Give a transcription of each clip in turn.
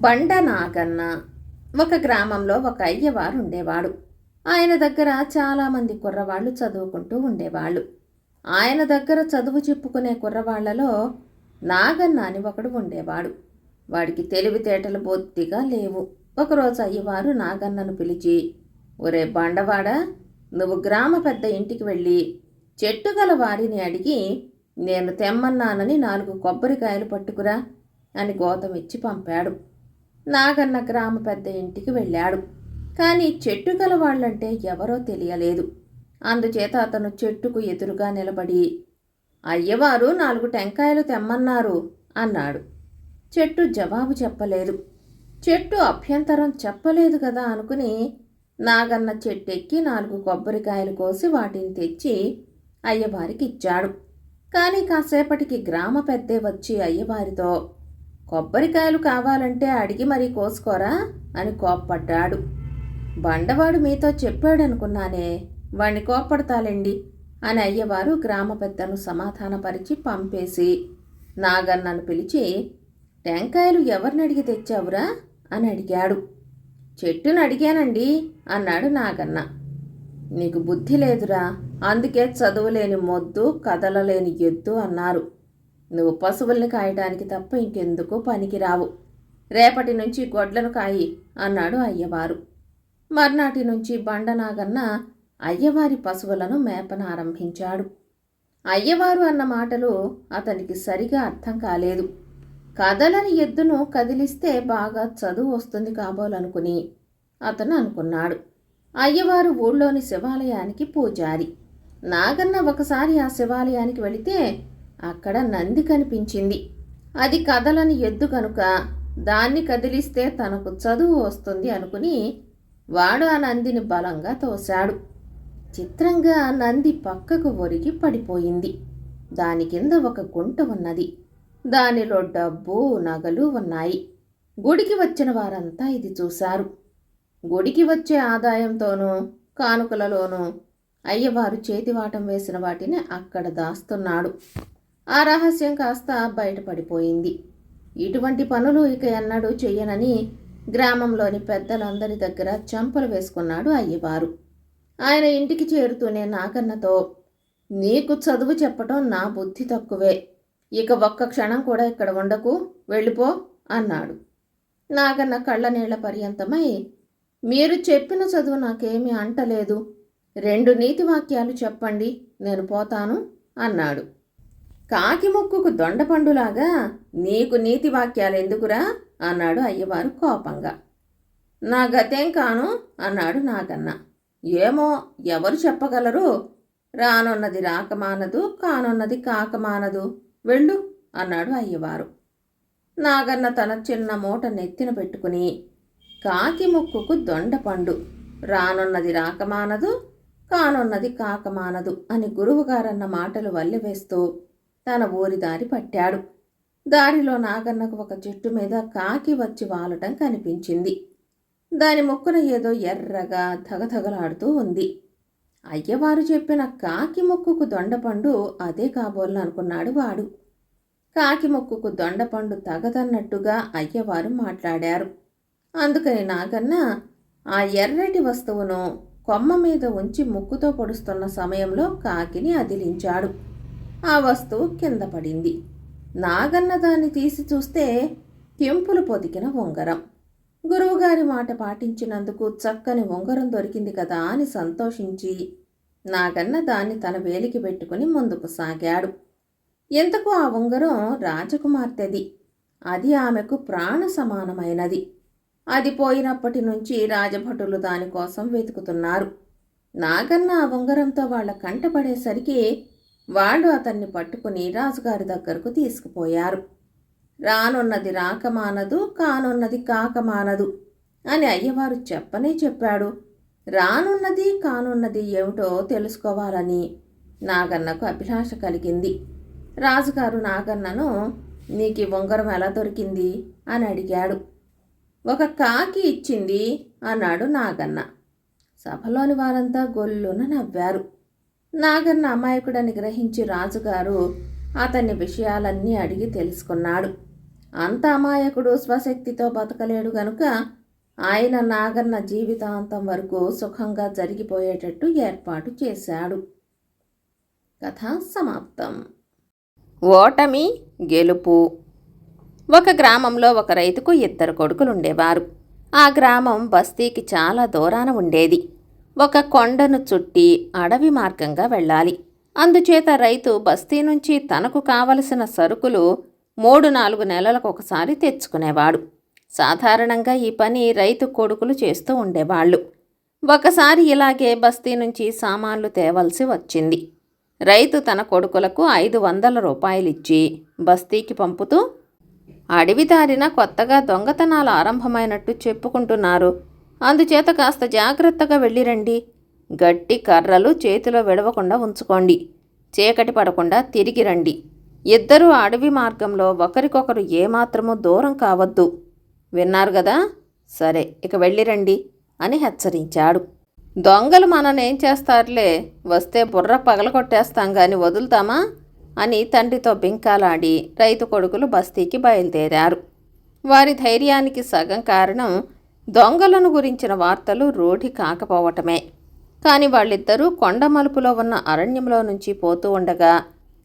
బండ నాగన్న ఒక గ్రామంలో ఒక అయ్యవారు ఉండేవాడు. ఆయన దగ్గర చాలామంది కుర్రవాళ్ళు చదువుకుంటూ ఉండేవాళ్ళు. ఆయన దగ్గర చదువు చెప్పుకునే కుర్రవాళ్ళలో నాగన్న అని ఒకడు ఉండేవాడు. వాడికి తెలివితేటలు బొత్తిగా లేవు. ఒకరోజు అయ్యవారు నాగన్నను పిలిచి ఒరే బండవాడా నువ్వు గ్రామ పెద్ద ఇంటికి వెళ్ళి చెట్టు గల వారిని అడిగి నేను తెమ్మన్నానని నాలుగు కొబ్బరికాయలు పట్టుకురా అని గోతమిచ్చి పంపాడు. నాగన్న గ్రామ పెద్ద ఇంటికి వెళ్ళాడు. కానీ చెట్టు గల వాళ్ళంటే ఎవరో తెలియలేదు. అందుచేత అతను చెట్టుకు ఎదురుగా నిలబడి అయ్యవారు నాలుగు టెంకాయలు తెమ్మన్నారు అన్నాడు. చెట్టు జవాబు చెప్పలేదు. చెట్టు అభ్యంతరం చెప్పలేదు కదా అనుకుని నాగన్న చెట్టెక్కి నాలుగు కొబ్బరికాయలు కోసి వాటిని తెచ్చి అయ్యవారికి ఇచ్చాడు. కానీ కాసేపటికి గ్రామ పెద్దే వచ్చి అయ్యవారితో కొబ్బరికాయలు కావాలంటే అడిగి మరీ కోసుకోరా అని కోప్పడ్డాడు. బండవాడు మీతో చెప్పాడనుకున్నానే వాణ్ణి కోప్పడతాలండి అని అయ్యవారు గ్రామ పెద్దను సమాధానపరిచి పంపేసి నాగన్నను పిలిచి టెంకాయలు ఎవరిని అడిగి తెచ్చావురా అని అడిగాడు. చెట్టును అడిగానండి అన్నాడు నాగన్న. నీకు బుద్ధి లేదురా అందుకే చదువులేని మొద్దు కదలలేని ఎద్దు అన్నారు. నువ్వు పశువుల్ని కాయటానికి తప్ప ఇంకెందుకు పనికిరావు. రేపటి నుంచి గొడ్లను కాయి అన్నాడు అయ్యవారు. మర్నాటి నుంచి బండనాగన్న అయ్యవారి పశువులను మేపనారంభించాడు అయ్యవారు అన్న మాటలు అతనికి సరిగా అర్థం కాలేదు. కదలని ఎద్దును కదిలిస్తే బాగా చదువు వస్తుంది కాబోలనుకుని అతను అనుకున్నాడు. అయ్యవారు ఊళ్ళోని శివాలయానికి పూజారి. నాగన్న ఒకసారి ఆ శివాలయానికి వెళితే అక్కడ నంది కనిపించింది. అది కదలని ఎద్దు కనుక దాన్ని కదిలిస్తే తనకు చదువు వస్తుంది అనుకుని వాడు ఆ నందిని బలంగా తోశాడు. చిత్రంగా నంది పక్కకు ఒరిగి పడిపోయింది. దాని కింద ఒక గుంట ఉన్నది. దానిలో డబ్బు నగలు ఉన్నాయి. గుడికి వచ్చిన వారంతా ఇది చూశారు. గుడికి వచ్చే ఆదాయంతోనూ కానుకలలోనూ అయ్యవారు చేతివాటం వేసిన వాటిని అక్కడ దాస్తున్నాడు. ఆ రహస్యం కాస్త బయటపడిపోయింది. ఇటువంటి పనులు ఇక ఎన్నడూ చెయ్యనని గ్రామంలోని పెద్దలందరి దగ్గర చెంపలు వేసుకున్నాడు అయ్యవారు. ఆయన ఇంటికి చేరుతూనే నాగన్నతో నీకు చదువు చెప్పటం నా బుద్ధి తక్కువే. ఇక ఒక్క క్షణం కూడా ఇక్కడ ఉండకు వెళ్ళిపో అన్నాడు. నాగన్న కళ్ళ నీళ్ళ పర్యంతమై మీరు చెప్పిన చదువు నాకేమీ అంటలేదు. రెండు నీతి వాక్యాలు చెప్పండి నేను పోతాను అన్నాడు. కాకి ముక్కుకు దొండపండులాగా నీకు నీతి వాక్యాలు ఎందుకురా? అన్నాడు అయ్యవారు కోపంగా. నా గతేం కాను? అన్నాడు నాగన్న. ఏమో ఎవరు చెప్పగలరు? రానున్నది రాకమానదు కానున్నది కాకమానదు. వెళ్ళు అన్నాడు అయ్యవారు. నాగన్న తన చిన్న మూట నెత్తిన పెట్టుకుని కాకి ముక్కుకు దొండపండు. రానున్నది రాకమానదు కానున్నది కాకమానదు అని గురువుగారన్న మాటలు వల్లివేస్తూ తన ఊరి దారి పట్టాడు. దారిలో నాగన్నకు ఒక చెట్టు మీద కాకి వచ్చి వాలటం కనిపించింది. దాని ముక్కున ఏదో ఎర్రగా ధగధగలాడుతూ ఉంది. అయ్యవారు చెప్పిన కాకి ముక్కుకు దొండపండు అదే కాబోలనుకున్నాడు వాడు. కాకి ముక్కుకు దొండపండు తగదన్నట్టుగా అయ్యవారు మాట్లాడారు. అందుకని నాగన్న ఆ ఎర్రటి వస్తువును కొమ్మ మీద ఉంచి ముక్కుతో పొడుస్తున్న సమయంలో కాకిని అదిలించాడు. ఆ వస్తువు కింద పడింది. నాగన్న దాన్ని తీసి చూస్తే కెంపులు పొదికిన ఉంగరం. గురువుగారి మాట పాటించినందుకు చక్కని ఉంగరం దొరికింది కదా అని సంతోషించి నాగన్న దాన్ని తన వేలికి పెట్టుకుని ముందుకు సాగాడు. ఎంతకు ఆ ఉంగరం రాజకుమార్తెది. అది ఆమెకు ప్రాణ సమానమైనది. అది పోయినప్పటి నుంచి రాజభటులు దానికోసం వెతుకుతున్నారు. నాగన్న ఆ ఉంగరంతో వాళ్ళ కంటపడేసరికి వాళ్ళు అతన్ని పట్టుకుని రాజుగారి దగ్గరకు తీసుకుపోయారు. రానున్నది రాకమానదు కానున్నది కాకమానదు అని అయ్యవారు చెప్పనే చెప్పాడు. రానున్నది కానున్నది ఏమిటో తెలుసుకోవాలని నాగన్నకు అభిలాష కలిగింది. రాజుగారు నాగన్నను నీకు ఉంగరం ఎలా దొరికింది? అని అడిగాడు. ఒక కాకి ఇచ్చింది అన్నాడు నాగన్న. సభలోని వారంతా గొల్లున నవ్వారు. నాగన్న అమాయకుడని గ్రహించి రాజుగారు అతన్ని విషయాలన్నీ అడిగి తెలుసుకున్నాడు. అంత అమాయకుడు స్వశక్తితో బతకలేడు గనుక ఆయన నాగన్న జీవితాంతం వరకు సుఖంగా జరిగిపోయేటట్టు ఏర్పాటు చేశాడు. కథ సమాప్తం. ఓటమి గెలుపు. ఒక గ్రామంలో ఒక రైతుకు ఇద్దరు కొడుకులు ఉండేవారు ఆ గ్రామం బస్తీకి చాలా దూరాన ఉండేది. ఒక కొండను చుట్టి అడవి మార్గంగా వెళ్ళాలి. అందుచేత రైతు బస్తీ నుంచి తనకు కావలసిన సరుకులు మూడు నాలుగు నెలలకు ఒకసారి తెచ్చుకునేవాడు. సాధారణంగా ఈ పని రైతు కొడుకులు చేస్తూ ఉండేవాళ్ళు. ఒకసారి ఇలాగే బస్తీ నుంచి సామాన్లు తేవలసి వచ్చింది. రైతు తన కొడుకులకు ఐదు వందల రూపాయలిచ్చి బస్తీకి పంపుతూ అడవి దారిన కొత్తగా దొంగతనాలు ఆరంభమైనట్టు చెప్పుకుంటున్నారు. అందుచేత కాస్త జాగ్రత్తగా వెళ్ళిరండి. గట్టి కర్రలు చేతిలో విడవకుండా ఉంచుకోండి. చీకటి పడకుండా తిరిగి రండి. ఇద్దరూ అడవి మార్గంలో ఒకరికొకరు ఏమాత్రమూ దూరం కావద్దు. విన్నారు కదా సరే ఇక వెళ్ళిరండి అని హెచ్చరించాడు. దొంగలు మననేం చేస్తారులే? వస్తే బుర్ర పగలగొట్టేస్తాం గాని వదులుతామా? అని తండ్రితో బింకాలాడి రైతు కొడుకులు బస్తీకి బయలుదేరారు. వారి ధైర్యానికి సగం కారణం దొంగలను గురించిన వార్తలు రూఢి కాకపోవటమే. కానీ వాళ్ళిద్దరూ కొండ మలుపులో ఉన్న అరణ్యంలో నుంచి పోతూ ఉండగా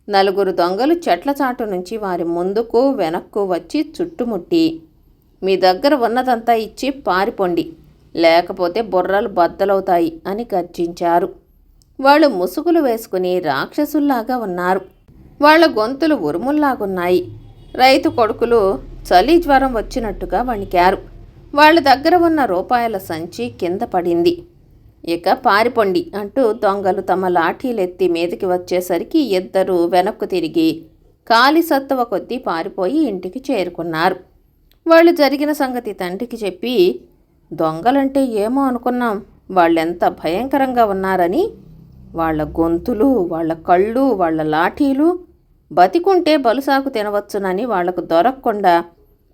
నలుగురు దొంగలు చెట్ల చాటు నుంచి వారి ముందుకు వెనక్కు వచ్చి చుట్టుముట్టి మీ దగ్గర ఉన్నదంతా ఇచ్చి పారిపోండి లేకపోతే బుర్రలు బద్దలవుతాయి అని గర్జించారు. వాళ్ళు ముసుగులు వేసుకుని రాక్షసుల్లాగా ఉన్నారు. వాళ్ళ గొంతులు ఉరుముల్లాగున్నాయి. రైతు కొడుకులు చలి జ్వరం వచ్చినట్టుగా వణికారు. వాళ్ళ దగ్గర ఉన్న రూపాయల సంచి కింద పడింది. ఇక పారిపోండి అంటూ దొంగలు తమ లాఠీలెత్తి మీదకి వచ్చేసరికి ఇద్దరు వెనక్కు తిరిగి కాలి సత్తువ కొద్దీ పారిపోయి ఇంటికి చేరుకున్నారు. వాళ్ళు జరిగిన సంగతి తండ్రికి చెప్పి దొంగలంటే ఏమో అనుకున్నాం. వాళ్ళెంత భయంకరంగా ఉన్నారని. వాళ్ళ గొంతులు వాళ్ళ కళ్ళు వాళ్ళ లాఠీలు బతికుంటే బలుసాకు తినవచ్చునని వాళ్ళకు దొరకకుండా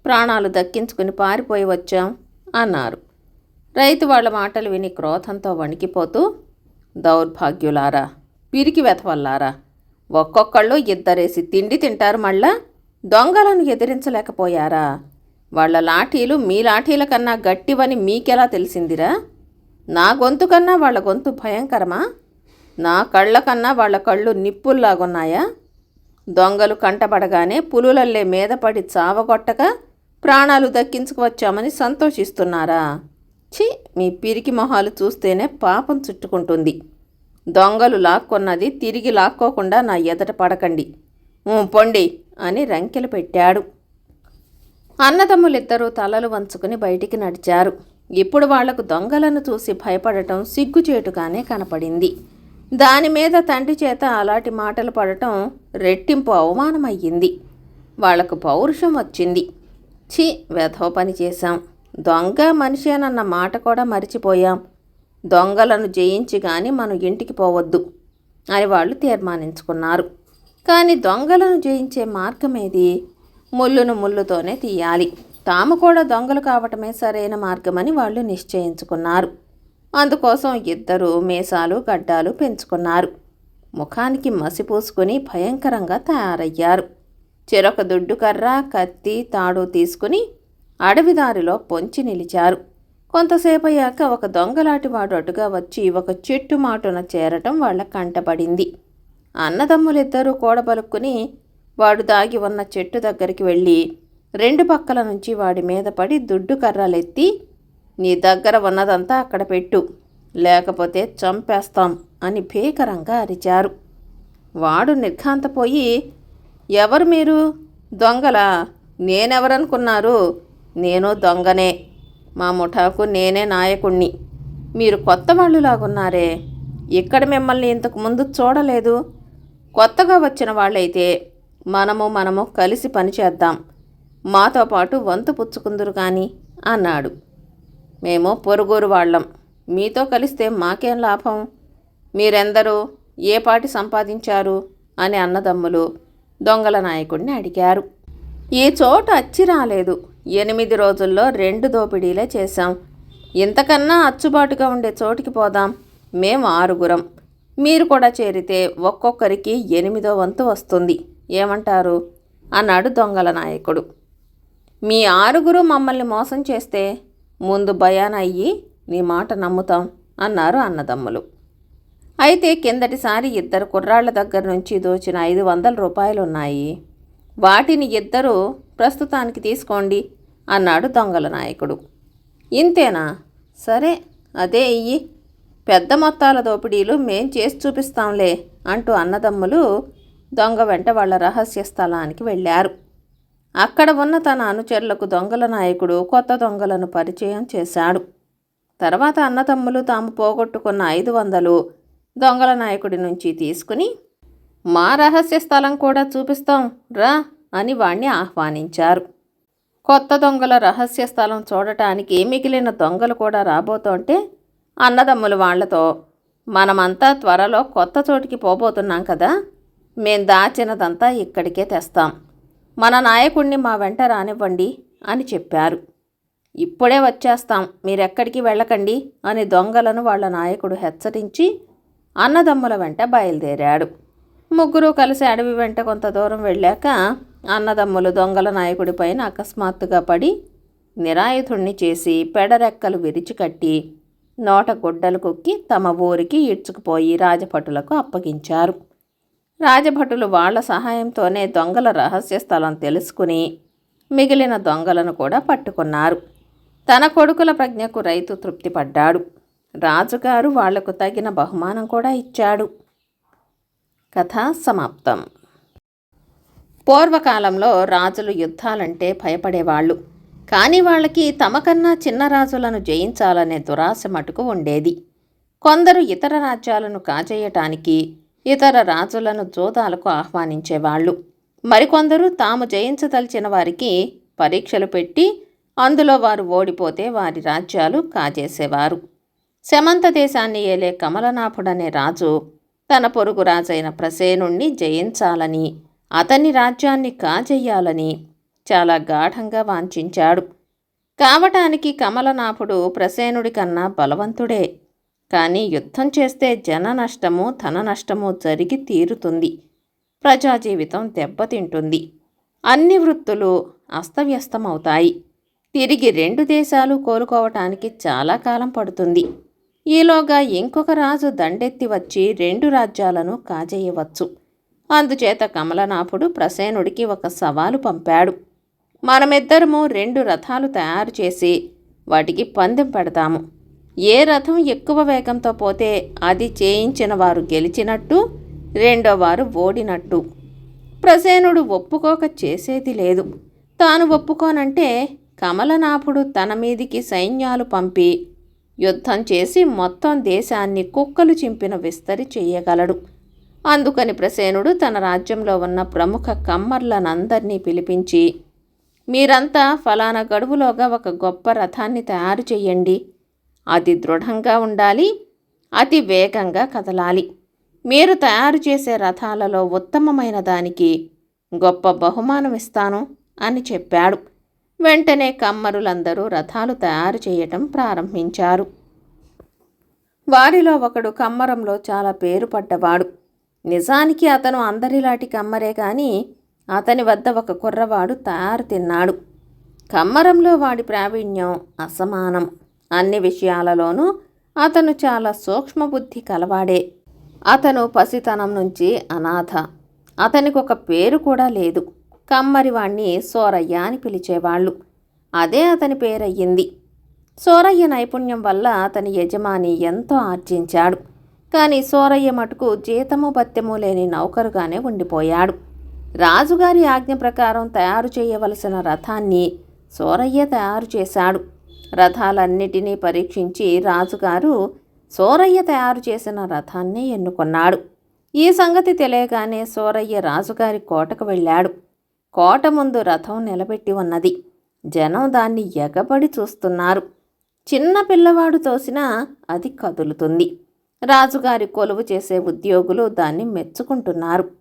ప్రాణాలు దక్కించుకుని పారిపోయి వచ్చాం అన్నారు. రైతు వాళ్ళ మాటలు విని క్రోధంతో వణికిపోతూ దౌర్భాగ్యులారా పిరికి వెతవల్లారా ఒక్కొక్కళ్ళు ఇద్దరేసి తిండి తింటారు మళ్ళా? దొంగలను ఎదిరించలేకపోయారా? వాళ్ళ లాఠీలు మీ లాఠీల కన్నా గట్టివని మీకెలా తెలిసిందిరా? నా గొంతు కన్నా వాళ్ళ గొంతు భయంకరమా? నా కళ్ళ కన్నా వాళ్ళ కళ్ళు నిప్పుల్లాగున్నాయా? దొంగలు కంటపడగానే పులులల్లే మీద పడి చావగొట్టక ప్రాణాలు దక్కించుకువచ్చామని సంతోషిస్తున్నారా? ఛీ మీ పిరికి మొహాలు చూస్తేనే పాపం చుట్టుకుంటుంది. దొంగలు లాక్కొన్నది తిరిగి లాక్కోకుండా నా ఎదట పడకండి. పొండి అని రంకెలు పెట్టాడు. అన్నదమ్ములిద్దరూ తలలు వంచుకుని బయటికి నడిచారు. ఇప్పుడు వాళ్ళకు దొంగలను చూసి భయపడటం సిగ్గుచేటుగానే కనపడింది. దాని మీద తండ్రి చేత అలాంటి మాటలు పడటం రెట్టింపు అవమానమయ్యింది. వాళ్ళకు పౌరుషం వచ్చింది. ఛీ వెధవ పని చేశాం. దొంగ మనిషేనన్న మాట కూడా మరిచిపోయాం. దొంగలను జయించి కానీ మనం ఇంటికి పోవద్దు అని వాళ్ళు తీర్మానించుకున్నారు. కానీ దొంగలను జయించే మార్గమేది? ముళ్ళును ముళ్ళుతోనే తీయాలి. తాము కూడా దొంగలు కావటమే సరైన మార్గమని వాళ్ళు నిశ్చయించుకున్నారు. అందుకోసం ఇద్దరు మీసాలు గడ్డాలు పెంచుకున్నారు. ముఖానికి మసి పూసుకుని భయంకరంగా తయారయ్యారు. చెరొక దుడ్డుకర్ర కత్తి తాడు తీసుకుని అడవిదారిలో పొంచి నిలిచారు. కొంతసేపు అయ్యాక ఒక దొంగలాటివాడు అటుగా వచ్చి ఒక చెట్టు మాటున చేరటం వాళ్ళ కంటపడింది. అన్నదమ్ములిద్దరూ కూడబలుక్కుని వాడు దాగి ఉన్న చెట్టు దగ్గరికి వెళ్ళి రెండు పక్కల నుంచి వాడి మీద పడి దుడ్డు కర్రలెత్తి నీ దగ్గర ఉన్నదంతా అక్కడ పెట్టు లేకపోతే చంపేస్తాం అని భీకరంగా అరిచారు. వాడు నిర్ఘాంతపోయి ఎవరు మీరు? దొంగలా. నేనెవరనుకున్నారు? నేను దొంగనే. మా ముఠాకు నేనే నాయకుణ్ణి. మీరు కొత్త వాళ్ళులాగున్నారే. ఇక్కడ మిమ్మల్ని ఇంతకు ముందు చూడలేదు. కొత్తగా వచ్చిన వాళ్ళైతే మనము మనము కలిసి పనిచేద్దాం మాతో పాటు వంతు పుచ్చుకుందురు కానీ అన్నాడు. మేము పొరుగురు వాళ్ళం. మీతో కలిస్తే మాకేం లాభం? మీరెందరూ? ఏ పాటి సంపాదించారు? అని అన్నదమ్ములు దొంగల నాయకుడిని అడిగారు. ఈ చోటు అచ్చి రాలేదు. ఎనిమిది రోజుల్లో రెండు దోపిడీలే చేశాం. ఇంతకన్నా అచ్చుబాటుగా ఉండే చోటికి పోదాం. మేము ఆరుగురం. మీరు కూడా చేరితే ఒక్కొక్కరికి ఎనిమిదో వంతు వస్తుంది. ఏమంటారు? అన్నాడు దొంగల నాయకుడు. మీ ఆరుగురు మమ్మల్ని మోసం చేస్తే ముందు భయాన అయ్యి నీ మాట నమ్ముతాం అన్నారు అన్నదమ్ములు. అయితే కిందటిసారి ఇద్దరు కుర్రాళ్ళ దగ్గర నుంచి దోచిన ఐదు వందల రూపాయలున్నాయి. వాటిని ఇద్దరు ప్రస్తుతానికి తీసుకోండి అన్నాడు దొంగల నాయకుడు. ఇంతేనా? సరే అదే ఇయ్యి. పెద్ద మొత్తాల దోపిడీలు మేం చేసి చూపిస్తాంలే అంటూ అన్నదమ్ములు దొంగ వెంట వాళ్ళ రహస్య స్థలానికి వెళ్ళారు. అక్కడ ఉన్న తన అనుచరులకు దొంగల నాయకుడు కొత్త దొంగలను పరిచయం చేశాడు. తర్వాత అన్నదమ్ములు తాము పోగొట్టుకున్న ఐదు వందలు దొంగల నాయకుడి నుంచి తీసుకుని మా రహస్య స్థలం కూడా చూపిస్తాం రా అని వాణ్ణి ఆహ్వానించారు. కొత్త దొంగల రహస్య స్థలం చూడటానికి మిగిలిన దొంగలు కూడా రాబోతుంటే అన్నదమ్ములు వాళ్ళతో మనమంతా త్వరలో కొత్త చోటికి పోబోతున్నాం కదా మేం దాచినదంతా ఇక్కడికే తెస్తాం. మన నాయకుణ్ణి మా వెంట రానివ్వండి అని చెప్పారు. ఇప్పుడే వచ్చేస్తాం మీరెక్కడికి వెళ్ళకండి అని దొంగలను వాళ్ళ నాయకుడు హెచ్చరించి అన్నదమ్ముల వెంట బయలుదేరాడు. ముగ్గురు కలిసి అడవి వెంట కొంత దూరం వెళ్ళాక అన్నదమ్ములు దొంగల నాయకుడి పైన అకస్మాత్తుగా పడి నిరాయుధుణ్ణి చేసి పెడరెక్కలు విరిచి కట్టి నోట గుడ్డలు కుక్కి తమ ఊరికి ఈడ్చుకుపోయి రాజభటులకు అప్పగించారు. రాజభటులు వాళ్ళ సహాయంతోనే దొంగల రహస్య స్థలం తెలుసుకుని మిగిలిన దొంగలను కూడా పట్టుకున్నారు. తన కొడుకుల ప్రజ్ఞకు రైతు తృప్తిపడ్డాడు. రాజుగారు వాళ్ళకు తగిన బహుమానం కూడా ఇచ్చాడు. కథ సమాప్తం. పూర్వకాలంలో రాజులు యుద్ధాలంటే భయపడేవాళ్ళు. కానీ వాళ్ళకి తమకన్నా చిన్న రాజులను జయించాలనే దురాశ మటుకు ఉండేది. కొందరు ఇతర రాజ్యాలను కాజేయటానికి ఇతర రాజులను జోదాలకు ఆహ్వానించేవాళ్ళు. మరికొందరు తాము జయించదలిచిన వారికి పరీక్షలు పెట్టి అందులో వారు ఓడిపోతే వారి రాజ్యాలు కాజేసేవారు. శమంత దేశాన్ని ఏలే కమలనాభుడనే రాజు. తన పొరుగు రాజైన ప్రసేనుణ్ణి జయించాలని అతని రాజ్యాన్ని కాజేయాలని చాలా గాఢంగా వాంఛించాడు. కావటానికి కమలనాభుడు ప్రసేనుడి కన్నా బలవంతుడే. కానీ యుద్ధం చేస్తే జన నష్టము ధన నష్టము జరిగి తీరుతుంది. ప్రజా జీవితం దెబ్బతింటుంది. అన్ని వృత్తులు అస్తవ్యస్తమవుతాయి. తిరిగి రెండు దేశాలు కోలుకోవటానికి చాలా కాలం పడుతుంది. ఈలోగా ఇంకొక రాజు దండెత్తి వచ్చి రెండు రాజ్యాలను కాజేయవచ్చు. అందుచేత కమలనాభుడు ప్రసేనుడికి ఒక సవాలు పంపాడు. మనమిద్దరము రెండు రథాలు తయారు చేసి వాటికి పందెం పెడతాము. ఏ రథం ఎక్కువ వేగంతో పోతే అది చేయించిన వారు గెలిచినట్టు రెండో వారు ఓడినట్టు. ప్రసేనుడు ఒప్పుకోక చేసేది లేదు. తాను ఒప్పుకోనంటే కమలనాభుడు తన మీదికి సైన్యాలు పంపి యుద్ధం చేసి మొత్తం దేశాన్ని కుక్కలు చింపిన విస్తరి చేయగలడు. అందుకని ప్రసేనుడు తన రాజ్యంలో ఉన్న ప్రముఖ కమ్మర్లనందరినీ పిలిపించి మీరంతా ఫలానా గడువులోగా ఒక గొప్ప రథాన్ని తయారు చేయండి అది దృఢంగా ఉండాలి అతి వేగంగా కదలాలి. మీరు తయారు చేసే రథాలలో ఉత్తమమైన దానికి గొప్ప బహుమానం ఇస్తాను అని చెప్పాడు. వెంటనే కమ్మరులందరూ రథాలు తయారు చేయటం ప్రారంభించారు. వారిలో ఒకడు కమ్మరంలో చాలా పేరు పడ్డవాడు. నిజానికి అతను అందరిలాంటి కమ్మరే కానీ అతని వద్ద ఒక కుర్రవాడు తయారు తిన్నాడు. కమ్మరంలో వాడి ప్రావీణ్యం అసమానం. అన్ని విషయాలలోనూ అతను చాలా సూక్ష్మబుద్ధి కలవాడే. అతను పసితనం నుంచి అనాథ. అతనికి ఒక పేరు కూడా లేదు. కమ్మరివాణ్ణి సోరయ్య అని పిలిచేవాళ్ళు. అదే అతని పేరయ్యింది. సోరయ్య నైపుణ్యం వల్ల అతని యజమాని ఎంతో ఆర్జించాడు. కానీ సోరయ్య మటుకు జీతము భత్యము లేని నౌకరుగానే ఉండిపోయాడు. రాజుగారి ఆజ్ఞ ప్రకారం తయారు చేయవలసిన రథాన్ని సోరయ్య తయారు చేశాడు. రథాలన్నిటినీ పరీక్షించి రాజుగారు సోరయ్య తయారు చేసిన రథాన్ని ఎన్నుకున్నాడు. ఈ సంగతి తెలియగానే సోరయ్య రాజుగారి కోటకు వెళ్ళాడు. కోట ముందు రథం నిలబెట్టి ఉన్నది. జనం దాన్ని ఎగబడి చూస్తున్నారు. చిన్న పిల్లవాడు తోసినా అది కదులుతుంది. రాజుగారి కొలువు చేసే ఉద్యోగులు దాన్ని మెచ్చుకుంటున్నారు.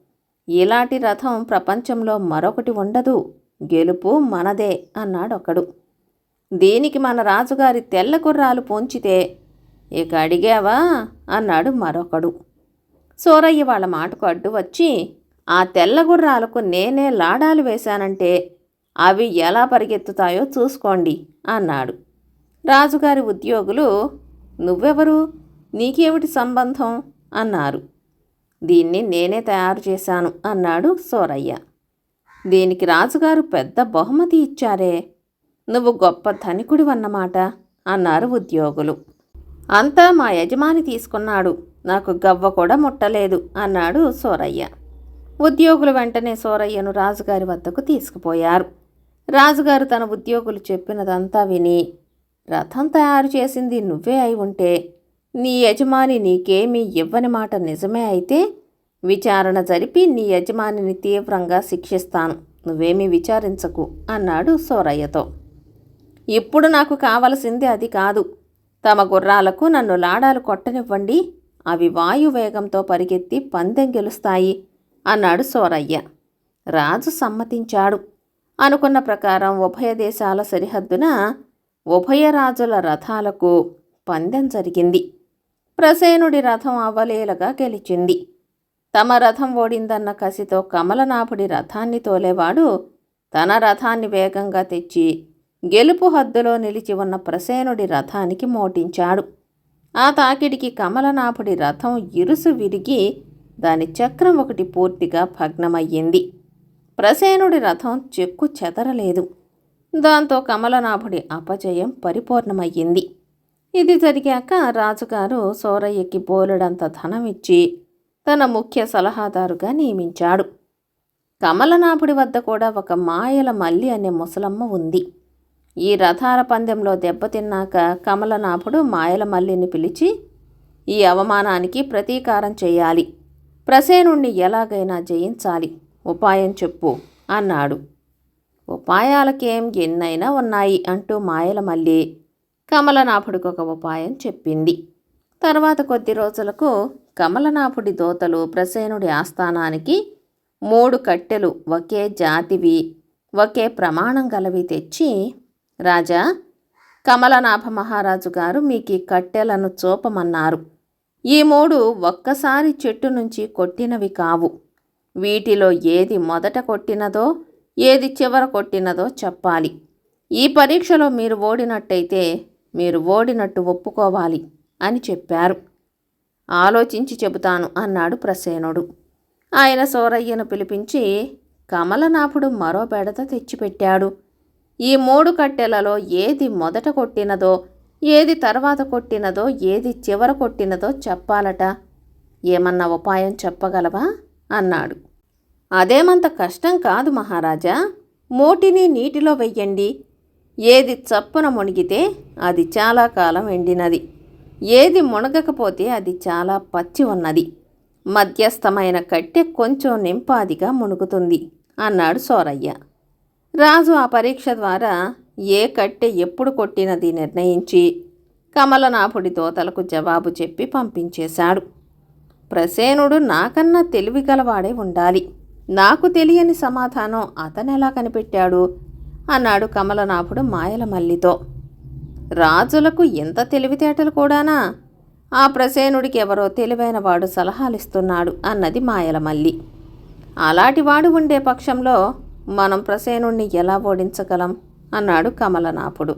ఇలాంటి రథం ప్రపంచంలో మరొకటి ఉండదు. గెలుపు మనదే అన్నాడొకడు. దీనికి మన రాజుగారి తెల్ల గుర్రాలు పొంచితే ఇక అడిగావా? అన్నాడు మరొకడు. సూరయ్య వాళ్ళ మాటకు అడ్డు వచ్చి ఆ తెల్ల గుర్రాలకు నేనే లాడాలు వేశానంటే అవి ఎలా పరిగెత్తుతాయో చూసుకోండి అన్నాడు. రాజుగారి ఉద్యోగులు నువ్వెవరు? నీకేమిటి సంబంధం? అన్నారు. దీన్ని నేనే తయారు చేశాను అన్నాడు సోరయ్య. దీనికి రాజుగారు పెద్ద బహుమతి ఇచ్చారే. నువ్వు గొప్ప ధనికుడివన్నమాట అన్నారు ఉద్యోగులు. అంతా మా యజమాని తీసుకున్నాడు. నాకు గవ్వ కూడా ముట్టలేదు అన్నాడు సోరయ్య. ఉద్యోగులు వెంటనే సోరయ్యను రాజుగారి వద్దకు తీసుకుపోయారు. రాజుగారు తన ఉద్యోగులు చెప్పినదంతా విని రథం తయారు చేసింది నువ్వే అయి ఉంటే నీ యజమాని నీకేమీ ఇవ్వని మాట నిజమే అయితే విచారణ జరిపి నీ యజమానిని తీవ్రంగా శిక్షిస్తాను. నువ్వేమీ విచారించకు అన్నాడు సోరయ్యతో. ఇప్పుడు నాకు కావలసింది అది కాదు. తమ గుర్రాలకు నన్ను లాడాలు కొట్టనివ్వండి. అవి వాయువేగంతో పరిగెత్తి పందెం గెలుస్తాయి. అన్నాడు సోరయ్య. రాజు సమ్మతించాడు. అనుకున్న ప్రకారం ఉభయ దేశాల సరిహద్దున ఉభయ రాజుల రథాలకు పందెం జరిగింది. ప్రసేనుడి రథం అవలేలగా గెలిచింది. తమ రథం ఓడిందన్న కసితో కమలనాభుడి రథాన్ని తోలేవాడు తన రథాన్ని వేగంగా తెచ్చి గెలుపు హద్దులో నిలిచి ఉన్న ప్రసేనుడి రథానికి మోటించాడు. ఆ తాకిడికి కమలనాభుడి రథం ఇరుసు విరిగి దాని చక్రం ఒకటి పూర్తిగా భగ్నమయ్యింది. ప్రసేనుడి రథం చెక్కు చెదరలేదు. దాంతో కమలనాభుడి అపజయం పరిపూర్ణమయ్యింది. ఇది జరిగాక రాజుగారు సోరయ్యకి బోలెడంత ధనం ఇచ్చి తన ముఖ్య సలహాదారుగా నియమించాడు. కమలనాభుడి వద్ద కూడా ఒక మాయల మల్లి అనే ముసలమ్మ ఉంది. ఈ రథాల పందెంలో దెబ్బతిన్నాక కమలనాభుడు మాయల మల్లిని పిలిచి ఈ అవమానానికి ప్రతీకారం చేయాలి. ప్రసేనుణ్ణి ఎలాగైనా జయించాలి. ఉపాయం చెప్పు అన్నాడు. ఉపాయాలకేం ఎన్నైనా ఉన్నాయి అంటూ మాయల మళ్ళీ కమలనాభుడికి ఒక ఉపాయం చెప్పింది. తర్వాత కొద్ది రోజులకు కమలనాభుడి దోతలు ప్రసేనుడి ఆస్థానానికి మూడు కట్టెలు ఒకే జాతివి ఒకే ప్రమాణం గలవి తెచ్చి రాజా కమలనాభ మహారాజు గారు మీకు ఈ కట్టెలను చూపమన్నారు. ఈ మూడు ఒక్కసారి చెట్టు నుంచి కొట్టినవి కావు. వీటిలో ఏది మొదట కొట్టినదో ఏది చివర కొట్టినదో చెప్పాలి. ఈ పరీక్షలో మీరు ఓడినట్టయితే మీరు ఓడినట్టు ఒప్పుకోవాలి అని చెప్పారు. ఆలోచించి చెబుతాను అన్నాడు ప్రసేనుడు. ఆయన సోరయ్యను పిలిపించి కమలనాభుడు మరో బెడత తెచ్చిపెట్టాడు. ఈ మూడు కట్టెలలో ఏది మొదట కొట్టినదో ఏది తర్వాత కొట్టినదో ఏది చివర కొట్టినదో చెప్పాలట. ఏమన్నా ఉపాయం చెప్పగలవా? అన్నాడు. అదేమంత కష్టం కాదు మహారాజా. మోటిని నీటిలో వెయ్యండి. ఏది చప్పున మునిగితే అది చాలా కాలం ఎండినది. ఏది మునగకపోతే అది చాలా పచ్చి ఉన్నది. మధ్యస్థమైన కట్టె కొంచెం నింపాదిగా మునుగుతుంది అన్నాడు సోరయ్య. రాజు ఆ పరీక్ష ద్వారా ఏ కట్టె ఎప్పుడు కొట్టినది నిర్ణయించి? కమలనాభుడి దోతలకు జవాబు చెప్పి పంపించేశాడు. ప్రసేనుడు నాకన్నా తెలివి గలవాడే ఉండాలి. నాకు తెలియని సమాధానం అతనెలా కనిపెట్టాడు? అన్నాడు కమలనాభుడు మాయల మల్లితో. రాజులకు ఎంత తెలివితేటలు కూడానా? ఆ ప్రసేనుడికి ఎవరో తెలివైన వాడు సలహాలిస్తున్నాడు అన్నది మాయల మల్లి. అలాంటివాడు ఉండే పక్షంలో మనం ప్రసేనుణ్ణి ఎలా ఓడించగలం? అన్నాడు కమలనాపుడు.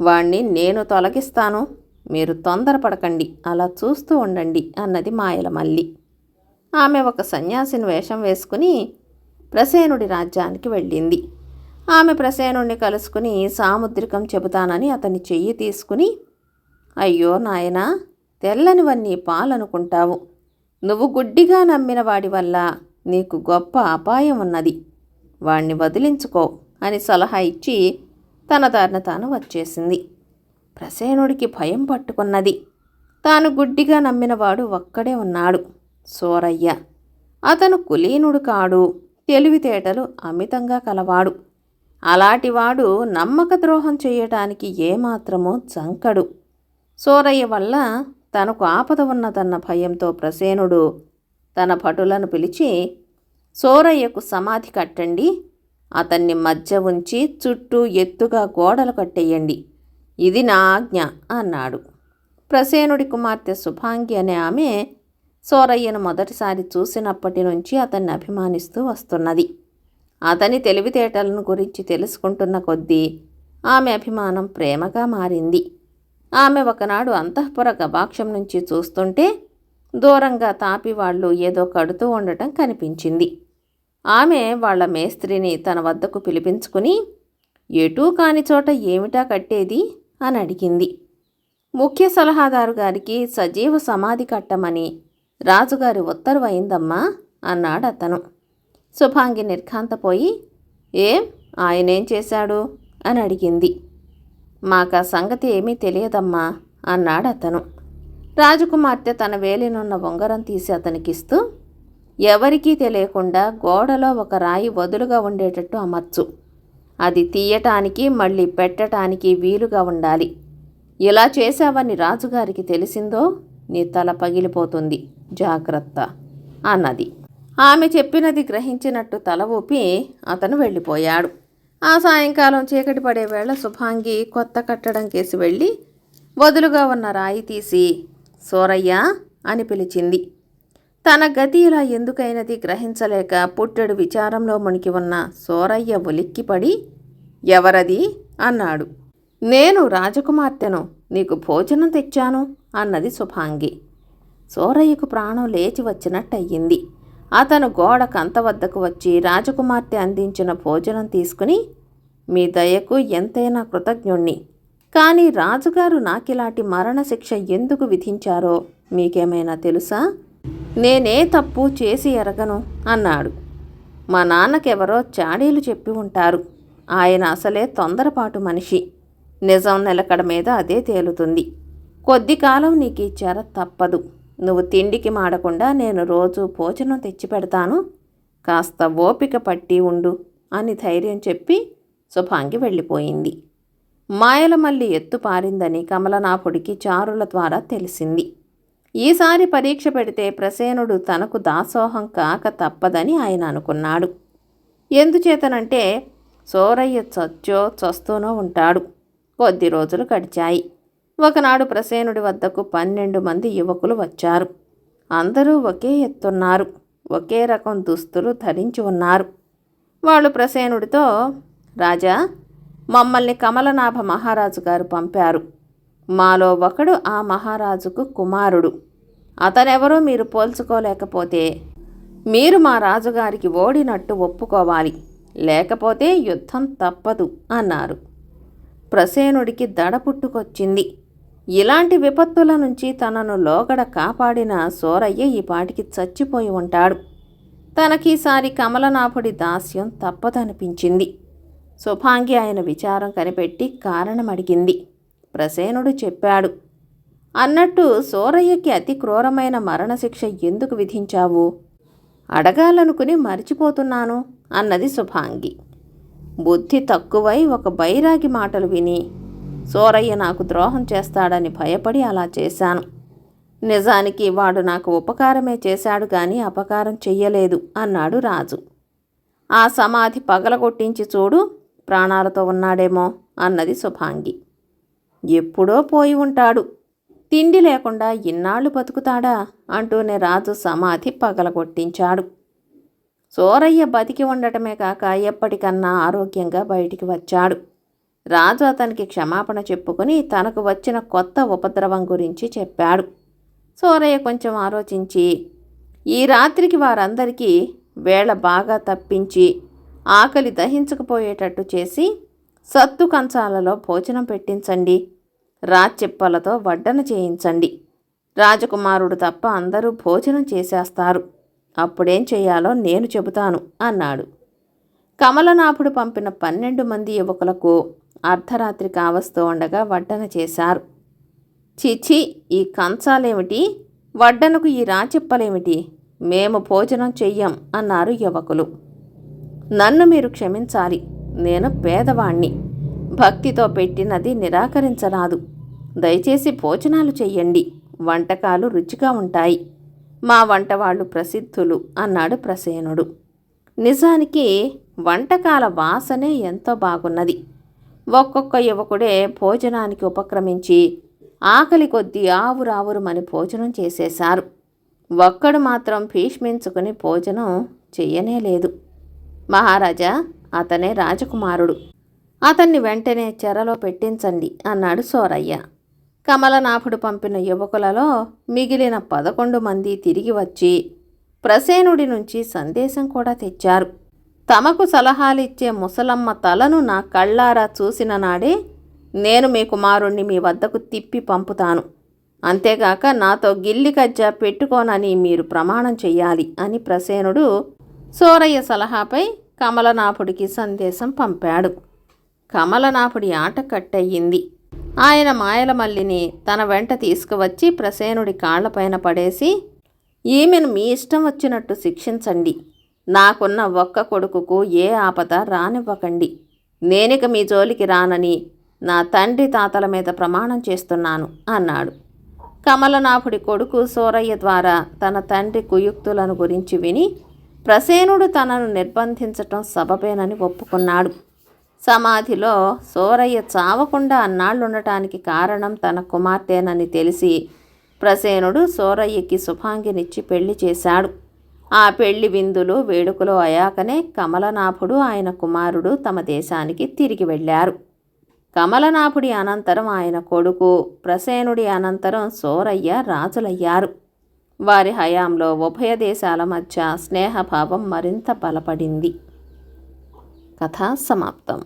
వాణ్ణి నేను తొలగిస్తాను. మీరు తొందరపడకండి. అలా చూస్తూ ఉండండి అన్నది మాయల మల్లి ఆమె ఒక సన్యాసిని వేషం వేసుకుని ప్రసేనుడి రాజ్యానికి వెళ్ళింది. ఆమె ప్రసేనుణ్ణి కలుసుకుని సాముద్రికం చెబుతానని అతని చెయ్యి తీసుకుని అయ్యో నాయనా తెల్లనివన్నీ పాలనుకుంటావు. నువ్వు గుడ్డిగా నమ్మిన వాడి వల్ల నీకు గొప్ప అపాయం ఉన్నది వాణ్ణి వదిలించుకో. అని సలహా ఇచ్చి తన దారిన తాను వచ్చేసింది. ప్రసేనుడికి భయం పట్టుకున్నది. తాను గుడ్డిగా నమ్మినవాడు ఒక్కడే ఉన్నాడు. సోరయ్య! అతను కులీనుడు కాడు. తెలివితేటలు అమితంగా కలవాడు. అలాంటివాడు నమ్మక ద్రోహం చేయటానికి ఏమాత్రమో చంకడు సోరయ్య వల్ల తనకు ఆపద ఉన్నదన్న భయంతో ప్రసేనుడు తన భటులను పిలిచి సోరయ్యకు సమాధి కట్టండి. అతన్ని మధ్య ఉంచి చుట్టూ ఎత్తుగా గోడలు కట్టేయండి. ఇది నా ఆజ్ఞ అన్నాడు. ప్రసేనుడి కుమార్తె శుభాంగి అనే ఆమె సోరయ్యను మొదటిసారి చూసినప్పటి నుంచి అతన్ని అభిమానిస్తూ వస్తున్నది. అతని తెలివితేటలను గురించి తెలుసుకుంటున్న కొద్దీ ఆమె అభిమానం ప్రేమగా మారింది. ఆమె ఒకనాడు అంతఃపుర గవాక్షం నుంచి చూస్తుంటే దూరంగా తాపి వాళ్ళు ఏదో కడుతూ ఉండటం కనిపించింది. ఆమె వాళ్ళ మేస్త్రిని తన వద్దకు పిలిపించుకుని ఎటూ కాని చోట ఏమిటా కట్టేది? అని అడిగింది. ముఖ్య సలహాదారు గారికి సజీవ సమాధి కట్టమని రాజుగారి ఉత్తర్వు అయిందమ్మా అన్నాడు అతను. శుభాంగి నిర్ఘాంతపోయి ఏం? ఆయనేం చేశాడు? అని అడిగింది. మాకా సంగతి ఏమీ తెలియదమ్మా అన్నాడు అతను. రాజకుమార్తె తన వేలినున్న ఉంగరం తీసి అతనికిస్తూ ఎవరికీ తెలియకుండా గోడలో ఒక రాయి వదులుగా ఉండేటట్టు అమర్చు. అది తీయటానికి మళ్ళీ పెట్టటానికి వీలుగా ఉండాలి. ఇలా చేశావని రాజుగారికి తెలిసిందో? నీ తల పగిలిపోతుంది. జాగ్రత్త అన్నది. ఆమె చెప్పినది గ్రహించినట్టు తల ఊపి అతను వెళ్ళిపోయాడు. ఆ సాయంకాలం చీకటి పడే వేళ శుభాంగి కొత్త కట్టడం కేసి వెళ్ళి వదులుగా ఉన్న రాయి తీసి సోరయ్య అని పిలిచింది. తన గతి ఇలా ఎందుకైనది గ్రహించలేక పుట్టెడు విచారంలో మునిగి ఉన్న సోరయ్య ఉలిక్కిపడి ఎవరది? అన్నాడు. నేను రాజకుమార్తెను. నీకు భోజనం తెచ్చాను అన్నది శుభాంగి సోరయ్యకు ప్రాణం లేచి వచ్చినట్టయింది. అతను గోడ కంత వద్దకు వచ్చి రాజకుమార్తె అందించిన భోజనం తీసుకుని మీ దయకు ఎంతైనా కృతజ్ఞుణ్ణి. కానీ రాజుగారు నాకిలాంటి మరణశిక్ష ఎందుకు విధించారో మీకేమైనా తెలుసా? నేనే తప్పు చేసి ఎరగను అన్నాడు. మా నాన్నకెవరో చాడీలు చెప్పి ఉంటారు. ఆయన అసలే తొందరపాటు మనిషి. నిజం నిలకడ మీద అదే తేలుతుంది. కొద్ది కాలం నీకు ఈ చెర తప్పదు. నువ్వు తిండికి మాడకుండా నేను రోజు భోజనం తెచ్చిపెడతాను కాస్త ఓపిక పట్టి ఉండు అని ధైర్యం చెప్పి శుభాంగి వెళ్ళిపోయింది. మాయల మల్లి ఎత్తు పారిందని కమలనాథుడికి చారుల ద్వారా తెలిసింది. ఈసారి పరీక్ష పెడితే ప్రసేనుడు తనకు దాసోహం కాక తప్పదని ఆయన అనుకున్నాడు. ఎందుచేతనంటే సోరయ్య చచ్చో చస్తూనో ఉంటాడు. కొద్ది రోజులు గడిచాయి. ఒకనాడు ప్రసేనుడి వద్దకు పన్నెండు మంది యువకులు వచ్చారు. అందరూ ఒకే ఎత్తున్నారు. ఒకే రకం దుస్తులు ధరించి ఉన్నారు. వాళ్ళు ప్రసేనుడితో రాజా మమ్మల్ని కమలనాభ మహారాజు గారు పంపారు. మాలో ఒకడు ఆ మహారాజుకు కుమారుడు. అతనెవరో మీరు పోల్చుకోలేకపోతే మీరు మా రాజుగారికి ఓడినట్టు ఒప్పుకోవాలి. లేకపోతే యుద్ధం తప్పదు అన్నారు. ప్రసేనుడికి దడ పుట్టుకొచ్చింది. ఇలాంటి విపత్తుల నుంచి తనను లోగడ కాపాడిన సోరయ్య ఈ పాటికి చచ్చిపోయి ఉంటాడు. తనకీసారి కమలనాభుడి దాస్యం తప్పదనిపించింది. శుభాంగి ఆయన విచారం కనిపెట్టి కారణం అడిగింది ప్రసేనుడు చెప్పాడు అన్నట్టు సోరయ్యకి అతి క్రూరమైన మరణశిక్ష ఎందుకు విధించావు? అడగాలనుకుని మర్చిపోతున్నాను అన్నది శుభాంగి బుద్ధి తక్కువై ఒక బైరాగి మాటలు విని సోరయ్య నాకు ద్రోహం చేస్తాడని భయపడి అలా చేశాను. నిజానికి వాడు నాకు ఉపకారమే చేశాడు కానీ అపకారం చెయ్యలేదు అన్నాడు రాజు. ఆ సమాధి పగలగొట్టించి చూడు ప్రాణాలతో ఉన్నాడేమో అన్నది శుభాంగి ఎప్పుడో పోయి ఉంటాడు. తిండి లేకుండా ఇన్నాళ్ళు బతుకుతాడా? అంటూనే రాజు సమాధి పగలగొట్టించాడు. సోరయ్య బతికి ఉండటమే కాక ఎప్పటికన్నా ఆరోగ్యంగా బయటికి వచ్చాడు. రాజు అతనికి క్షమాపణ చెప్పుకుని తనకు వచ్చిన కొత్త ఉపద్రవం గురించి చెప్పాడు. సోరయ్య కొంచెం ఆలోచించి ఈ రాత్రికి వారందరికీ వేళ బాగా తప్పించి ఆకలి దహించకపోయేటట్టు చేసి సత్తు కంచాలలో భోజనం పెట్టించండి. రాచెప్పలతో వడ్డన చేయించండి. రాజకుమారుడు తప్ప అందరూ భోజనం చేసేస్తారు. అప్పుడేం చేయాలో నేను చెబుతాను అన్నాడు. కమలనాభుడు పంపిన పన్నెండు మంది యువకులకు అర్ధరాత్రి కావస్తూ ఉండగా వడ్డన చేశారు. చిచి ఈ కంచాలేమిటి? వడ్డనకు ఈ రాచెప్పలేమిటి మేము భోజనం చెయ్యం అన్నారు యువకులు. నన్ను మీరు క్షమించాలి. నేను పేదవాణ్ణి. భక్తితో పెట్టినది నిరాకరించరాదు. దయచేసి భోజనాలు చెయ్యండి. వంటకాలు రుచిగా ఉంటాయి. మా వంటవాళ్ళు ప్రసిద్ధులు అన్నాడు ప్రసేనుడు. నిజానికి వంటకాల వాసనే ఎంతో బాగున్నది. ఒక్కొక్క యువకుడే భోజనానికి ఉపక్రమించి ఆకలి కొద్దీ ఆవురావురుమని భోజనం చేసేశారు. ఒక్కడు మాత్రం భీష్మించుకుని భోజనం చెయ్యనే లేదు. మహారాజా అతనే రాజకుమారుడు. అతన్ని వెంటనే చెరలో పెట్టించండి అన్నాడు సోరయ్య. కమలనాభుడు పంపిన యువకులలో మిగిలిన పదకొండు మంది తిరిగి వచ్చి ప్రసేనుడి నుంచి సందేశం కూడా తెచ్చారు. తమకు సలహాలిచ్చే ముసలమ్మ తలను నా కళ్ళారా చూసిన నాడే నేను మీ కుమారుణ్ణి మీ వద్దకు తిప్పి పంపుతాను. అంతేగాక నాతో గిల్లి కజ్జా పెట్టుకోనని మీరు ప్రమాణం చెయ్యాలి అని ప్రసేనుడు సోరయ్య సలహాపై కమలనాభుడికి సందేశం పంపాడు. కమలనాపుడి ఆట కట్టయింది. ఆయన మాయలమల్లిని తన వెంట తీసుకువచ్చి ప్రసేనుడి కాళ్ళపైన పడేసి ఈమెను మీ ఇష్టం వచ్చినట్టు శిక్షించండి. నాకున్న ఒక్క కొడుకుకు ఏ ఆపద రానివ్వకండి. నేనిక మీ జోలికి రానని నా తండ్రి తాతల మీద ప్రమాణం చేస్తున్నాను అన్నాడు. కమలనాభుడి కొడుకు సూరయ్య ద్వారా తన తండ్రి కుయుక్తులను గురించి విని ప్రసేనుడు తనను నిర్బంధించటం సబబేనని ఒప్పుకున్నాడు. సమాధిలో సూరయ్య చావకుండా అన్నాళ్ళుండటానికి కారణం తన కుమార్తెనని తెలిసి ప్రసేనుడు సూరయ్యకి శుభాంగినిచ్చి పెళ్ళి చేశాడు. ఆ పెళ్ళి విందులు వేడుకలు అయాకనే కమలనాభుడు ఆయన కుమారుడు తమ దేశానికి తిరిగి వెళ్ళారు. కమలనాభుడి అనంతరం ఆయన కొడుకు ప్రసేనుడి అనంతరం సోరయ్య రాజులయ్యారు. వారి హయాంలో ఉభయ దేశాల మధ్య స్నేహభావం మరింత బలపడింది. కథ సమాప్తం